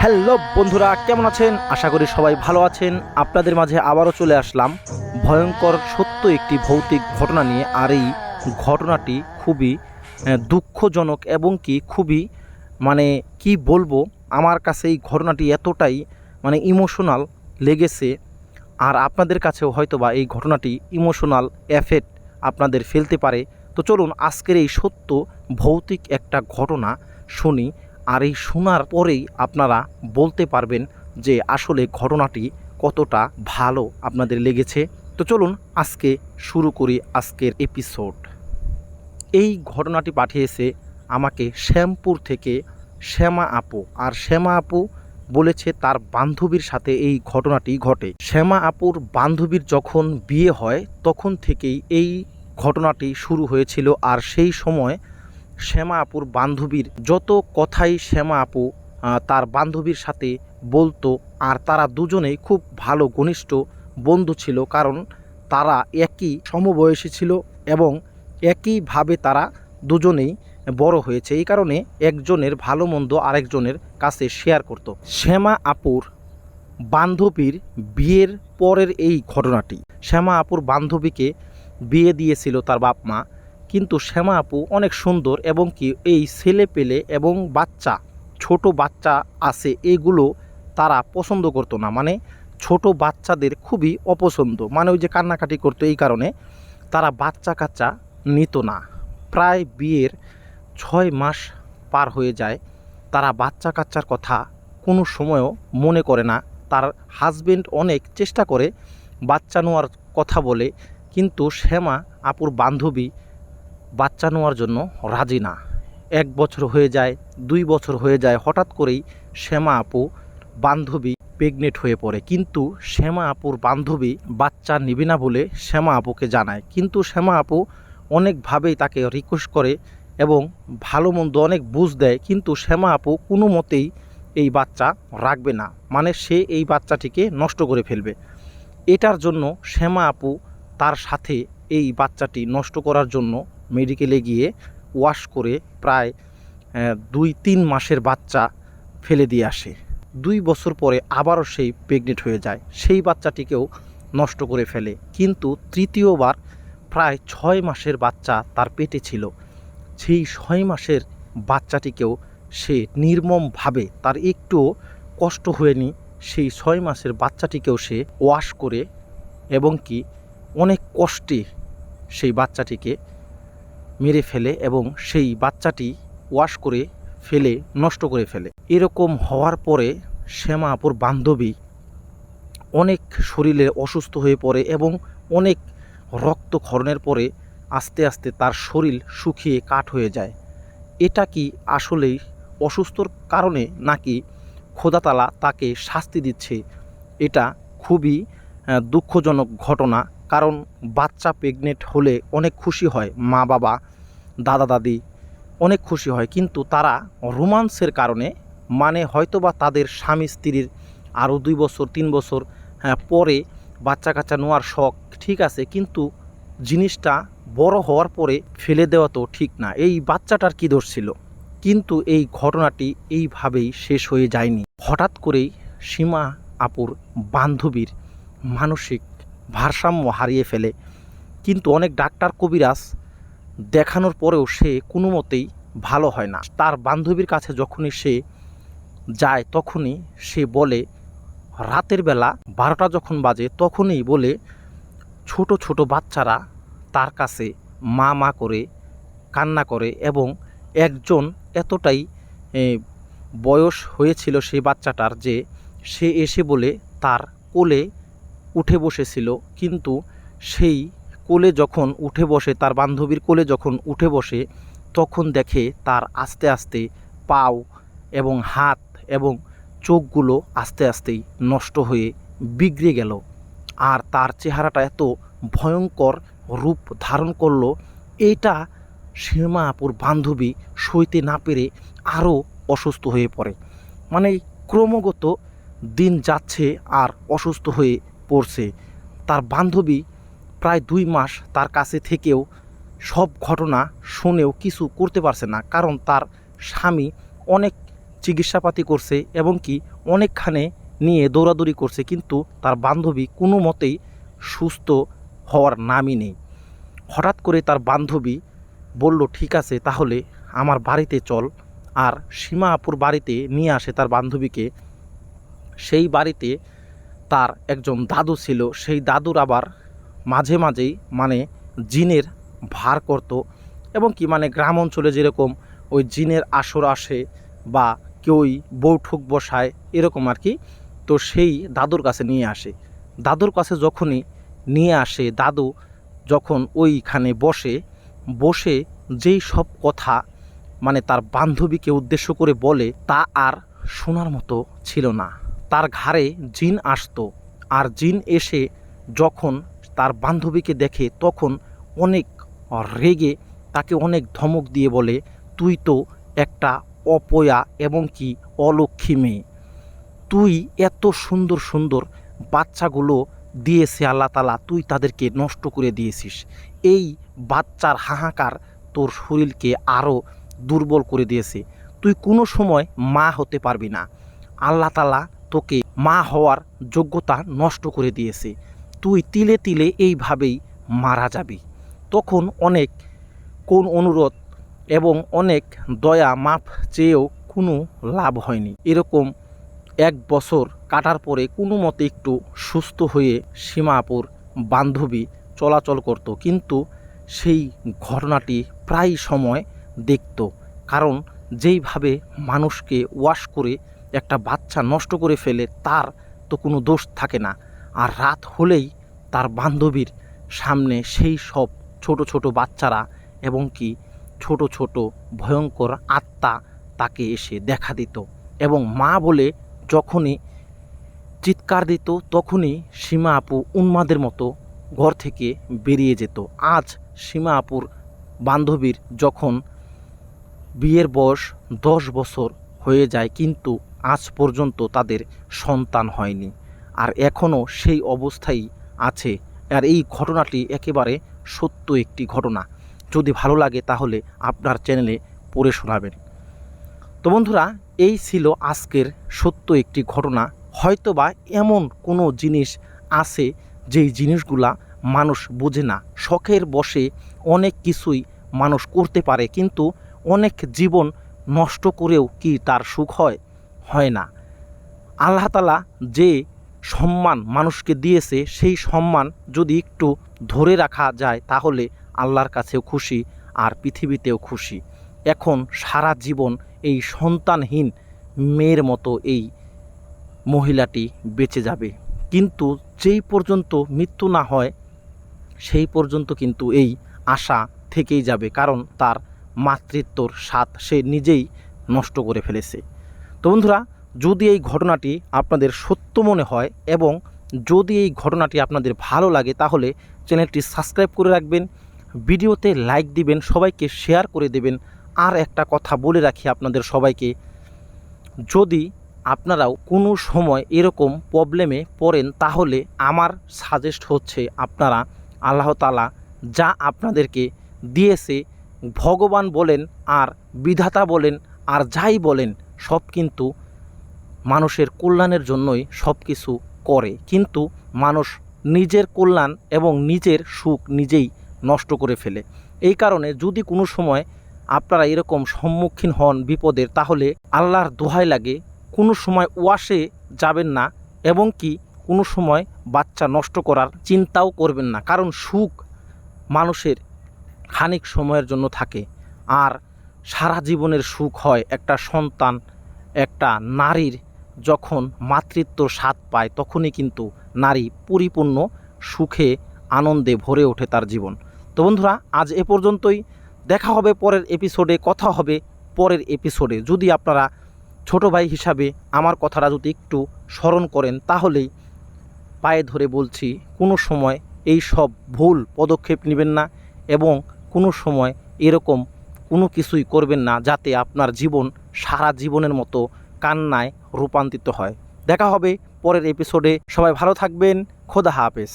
Hello বন্ধুরা, কেমন আছেন? আশা করি সবাই ভালো আছেন। আপনাদের মাঝে আবারও চলে আসলাম ভয়ঙ্কর সত্য একটি ভৌতিক ঘটনা নিয়ে। আর এই ঘটনাটি খুবই দুঃখজনক এবং কি খুবই মানে কি বলব, আমার কাছে এই ঘটনাটি এতটাই মানে ইমোশনাল লেগেছে। আর আপনাদের কাছেও হয়তোবা এই ঘটনাটি ইমোশনাল এফেক্ট আপনাদের ফেলতে পারে। তো চলুন আজকের এই সত্য, ভৌতিক একটা ঘটনা শুনি। আর এই শোনার পরেই আপনারা বলতে পারবেন যে আসলে ঘটনাটি কতটা ভালো আপনাদের লেগেছে। তো চলুন আজকে শুরু করি আজকের এপিসোড এই ঘটনাটি পাঠিয়েছে আমাকে শ্যামপুর থেকে শ্যামা আপু। আর শ্যামা আপু বলেছে তার বান্ধবীর সাথে এই ঘটনাটি ঘটে। শ্যামা আপুর বান্ধবীর যখন বিয়ে হয়, তখন থেকেই এই ঘটনাটি শুরু হয়েছিল। আর সেই সময় শ্যামা আপুর বান্ধবীর যত কথাই শ্যামা আপু তার বান্ধবীর সাথে বলতো, আর তারা দুজনেই খুব ভালো ঘনিষ্ঠ বন্ধু ছিল, কারণ তারা একই সমবয়সী ছিল এবং একইভাবে তারা দুজনেই বড় হয়েছে। এই কারণে একজনের ভালো মন্দ আরেকজনের কাছে শেয়ার করত। শ্যামা আপুর বান্ধবীর বিয়ের পরের এই ঘটনাটি। শ্যামা আপুর বান্ধবীকে বিয়ে দিয়েছিল তার বাপ মা কিন্তু শ্যামা আপু অনেক সুন্দর এবং কি এই ছেলে পেলে এবং বাচ্চা, ছোট বাচ্চা আছে এগুলো তারা পছন্দ করতো না। মানে ছোট বাচ্চাদের খুবই অপছন্দ। মানে ওই যে কান্নাকাটি করতো এই কারণে তারা বাচ্চা কাচ্চা নিত না। প্রায় বিয়ের ছয় মাস পার হয়ে যায়, তারা বাচ্চা কাচ্চার কথা কোনো সময়ও মনে করে না। তার হাজবেন্ড অনেক চেষ্টা করে বাচ্চা নেওয়ার কথা বলে, কিন্তু শ্যামা আপুর বান্ধবী বাচ্চা নেওয়ার জন্য রাজি না। এক বছর হয়ে যায়, দুই বছর হয়ে যায়, হঠাৎ করেই শ্যামা আপু বান্ধবী প্রেগনেন্ট হয়ে পড়ে। কিন্তু শ্যামা আপুর বান্ধবী বাচ্চা নিবে না বলে শ্যামা আপুকে জানায়। কিন্তু শ্যামা আপু অনেকভাবেই তাকে রিকোয়েস্ট করে এবং ভালো মন্দ অনেক বুঝ দেয়। কিন্তু শ্যামা আপু কোনো মতেই এই বাচ্চা রাখবে না। মানে সে এই বাচ্চাটিকে নষ্ট করে ফেলবে। এটার জন্য শ্যামা আপু তার সাথে এই বাচ্চাটি নষ্ট করার জন্য মেডিকেলে গিয়ে ওয়াশ করে প্রায় দুই তিন মাসের বাচ্চা ফেলে দিয়ে আসে। দুই বছর পরে আবারও সেই প্রেগনেন্ট হয়ে যায়। সেই বাচ্চাটিকেও নষ্ট করে ফেলে। কিন্তু তৃতীয়বার প্রায় ছয় মাসের বাচ্চা তার পেটে ছিল। সেই ছয় মাসের বাচ্চাটিকেও সে নির্মমভাবে তার একটুও কষ্ট হয়নি। সেই ছয় মাসের বাচ্চাটিকেও সে ওয়াশ করে এবং কি অনেক কষ্টে সেই বাচ্চাটিকে মেরে ফেলে এবং সেই বাচ্চাটি ওয়াশ করে ফেলে, নষ্ট করে ফেলে। এরকম হওয়ার পরে শ্যামা আপুর বান্ধবী অনেক শরীরে অসুস্থ হয়ে পড়ে এবং অনেক রক্তক্ষরণের পরে আস্তে আস্তে তার শরীর শুকিয়ে কাঠ হয়ে যায়। এটা কি আসলেই অসুস্থর কারণে নাকি খোদাতালা তাকে শাস্তি দিচ্ছে? এটা খুবই দুঃখজনক ঘটনা। কারণ বাচ্চা প্রেগনেন্ট হলে অনেক খুশি হয় মা বাবা দাদা দাদি অনেক খুশি হয়। কিন্তু তারা রোমান্সের কারণে মানে হয়তোবা তাদের স্বামী স্ত্রীর আরও দুই বছর তিন বছর হ্যাঁ, পরে বাচ্চা কাচ্চা নেওয়ার শখ ঠিক আছে কিন্তু জিনিসটা বড় হওয়ার পরে ফেলে দেওয়া তো ঠিক না। এই বাচ্চাটার কী দোষ ছিল? কিন্তু এই ঘটনাটি এইভাবেই শেষ হয়ে যায়নি। হঠাৎ করেই সীমা আপুর বান্ধবীর মানসিক ভারসাম্য হারিয়ে ফেলে। কিন্তু অনেক ডাক্তার কবিরাজ দেখানোর পরেও সে কোনো মতেই ভালো হয় না। তার বান্ধবীর কাছে যখনই সে যায়, তখনই সে বলে, রাতের বেলা বারোটা যখন বাজে, তখনই বলে, ছোট ছোট বাচ্চারা তার কাছে মা মা করে কান্না করে এবং একজন এতটাই বয়স হয়েছিল সেই বাচ্চাটার যে সে এসে বলে তার কোলে উঠে বসেছিল, কিন্তু সেই কোলে যখন উঠে বসে, তার বান্ধবীর কোলে যখন উঠে বসে, তখন দেখে তার আস্তে আস্তে পাও এবং হাত এবং চোখগুলো আস্তে আস্তেই নষ্ট হয়ে বিগড়ে গেল। আর তার চেহারাটা এত ভয়ঙ্কর রূপ ধারণ করল, এটা আপুর বান্ধবী সইতে না পেরে আরও অসুস্থ হয়ে পড়ে। মানে ক্রমাগত দিন যাচ্ছে আর অসুস্থ হয়ে পড়ছে। তার বান্ধবী প্রায় দুই মাস তার কাছে থেকেও সব ঘটনা শুনেও কিছু করতে পারছে না। কারণ তার স্বামী অনেক চিকিৎসাপাতি করছে এবং কি অনেকখানে নিয়ে দৌড়াদৌড়ি করছে। কিন্তু তার বান্ধবী কোনো মতেই সুস্থ হওয়ার নামই নেই। হঠাৎ করে তার বান্ধবী বলল, ঠিক আছে, তাহলে আমার বাড়িতে চল। আর সীমা আপুর বাড়িতে নিয়ে আসে তার বান্ধবীকে। সেই বাড়িতে তার একজন দাদু ছিল, সেই দাদুর আবার মাঝে মাঝেই মানে জিনের ভার করত এবং কি মানে গ্রাম অঞ্চলে যেরকম ওই জিনের আসর আসে বা কেউই বৌঠক বসায় এরকম আর কি, তো সেই দাদুর কাছে নিয়ে আসে। দাদুর কাছে যখনই নিয়ে আসে, দাদু যখন ওইখানে বসে বসে যেই সব কথা মানে তার বান্ধবীকে উদ্দেশ্য করে বলে তা আর শোনার মতো ছিল না। তার ঘাড়ে জিন আসতো আর জিন এসে যখন তার বান্ধবীকে দেখে তখন অনেক রেগে তাকে অনেক ধমক দিয়ে বলে, তুই তো একটা অপয়া এবং কি অলক্ষ্মী মেয়ে। তুই এত সুন্দর সুন্দর বাচ্চাগুলো দিয়েছে আল্লাহ তালা তুই তাদেরকে নষ্ট করে দিয়েছিস। এই বাচ্চার হাহাকার তোর শরীরকে আরও দুর্বল করে দিয়েছে। তুই কোনো সময় মা হতে পারবি না। আল্লাহ তালা তোকে মা হওয়ার যোগ্যতা নষ্ট করে দিয়েছে। তুই তিলে তিলে এইভাবেই মারা যাবি। তখন অনেক কোন অনুরোধ এবং অনেক দয়া মাপ চেয়েও কোনো লাভ হয়নি। এরকম এক বছর কাটার পরে কোনো মতে একটু সুস্থ হয়ে সীমাপুর বান্ধবী চলাচল করত। কিন্তু সেই ঘটনাটি প্রায় সময় দেখত। কারণ যেইভাবে মানুষকে ওয়াশ করে একটা বাচ্চা নষ্ট করে ফেলে, তার তো কোনো দোষ থাকে না। আর রাত হলেই তার বান্ধবীর সামনে সেই সব ছোট ছোট বাচ্চারা এবং কি ছোট ছোট ভয়ঙ্কর আত্মা তাকে এসে দেখা দিত। এবং মা বলে যখনই চিৎকার দিত, তখনই সীমা আপু উন্মাদের মতো ঘর থেকে বেরিয়ে যেত। আজ সীমা আপুর বান্ধবীর যখন বিয়ের বয়স দশ বছর হয়ে যায়, কিন্তু আজ পর্যন্ত তাদের সন্তান হয়নি। আর এখনও সেই অবস্থায় আছে। আর এই ঘটনাটি একেবারে সত্য একটি ঘটনা। যদি ভালো লাগে তাহলে আপনার চ্যানেলে পড়ে শোনাবেন। তো বন্ধুরা, এই ছিল আজকের সত্য একটি ঘটনা। হয়তোবা এমন কোনো জিনিস আছে যেই জিনিসগুলা মানুষ বোঝে না। শখের বসে অনেক কিছুই মানুষ করতে পারে, কিন্তু অনেক জীবন নষ্ট করেও কি তার সুখ হয়? হয় না। আল্লাহ তালা যে সম্মান মানুষকে দিয়েছে, সেই সম্মান যদি একটু ধরে রাখা যায়, তাহলে আল্লাহর কাছেও খুশি আর পৃথিবীতেও খুশি। এখন সারা জীবন এই সন্তানহীন মেয়ের মতো এই মহিলাটি বেঁচে যাবে। কিন্তু যেই পর্যন্ত মৃত্যু না হয়, সেই পর্যন্ত কিন্তু এই আশা থেকেই যাবে, কারণ তার মাতৃত্বর স্বাদ সে নিজেই নষ্ট করে ফেলেছে। তো বন্ধুরা, যদি এই ঘটনাটি আপনাদের সত্য মনে হয় এবং যদি এই ঘটনাটি আপনাদের ভালো লাগে, তাহলে চ্যানেলটি সাবস্ক্রাইব করে রাখবেন, ভিডিওতে লাইক দিবেন, সবাইকে শেয়ার করে দেবেন, আর একটা কথা বলে রাখি আপনাদের সবাইকে, যদি আপনারাও কোনো সময় এরকম প্রবলেমে পড়েন, তাহলে আমার সাজেস্ট হচ্ছে আপনারা আল্লাহ তালা যা আপনাদেরকে দিয়েছে, ভগবান বলেন আর বিধাতা বলেন আর যাই বলেন সব কিন্তু মানুষের কল্যাণের জন্যই সব কিছু করে। কিন্তু মানুষ নিজের কল্যাণ এবং নিজের সুখ নিজেই নষ্ট করে ফেলে। এই কারণে যদি কোনো সময় আপনারা এরকম সম্মুখীন হন বিপদের, তাহলে আল্লাহর দোহাই লাগে কোনো সময় ওয়াশে যাবেন না এবং কি কোনো সময় বাচ্চা নষ্ট করার চিন্তাও করবেন না। কারণ সুখ মানুষের খানিক সময়ের জন্য থাকে। আর সারা জীবনের সুখ হয় একটা সন্তান, একটা নারীর যখন মাতৃত্ব স্বাদ পায়, তখনই কিন্তু নারী পরিপূর্ণ সুখে, আনন্দে ভরে ওঠে তার জীবন। তো বন্ধুরা, আজ এ পর্যন্তই। দেখা হবে পরের এপিসোডে কথা হবে পরের এপিসোডে যদি আপনারা ছোট ভাই হিসাবে আমার কথাটা যদি একটু স্মরণ করেন, তাহলেই পায়ে ধরে বলছি, কোনো সময় এই সব ভুল পদক্ষেপ নেবেন না এবং কোনো সময় এরকম কোনো কিছুই করবেন না যাতে আপনার জীবন সারা জীবনের মতো কান্নায় রূপান্তরিত হয়। দেখা হবে পরের এপিসোডে সবাই ভালো থাকবেন। খোদা হাফেজ।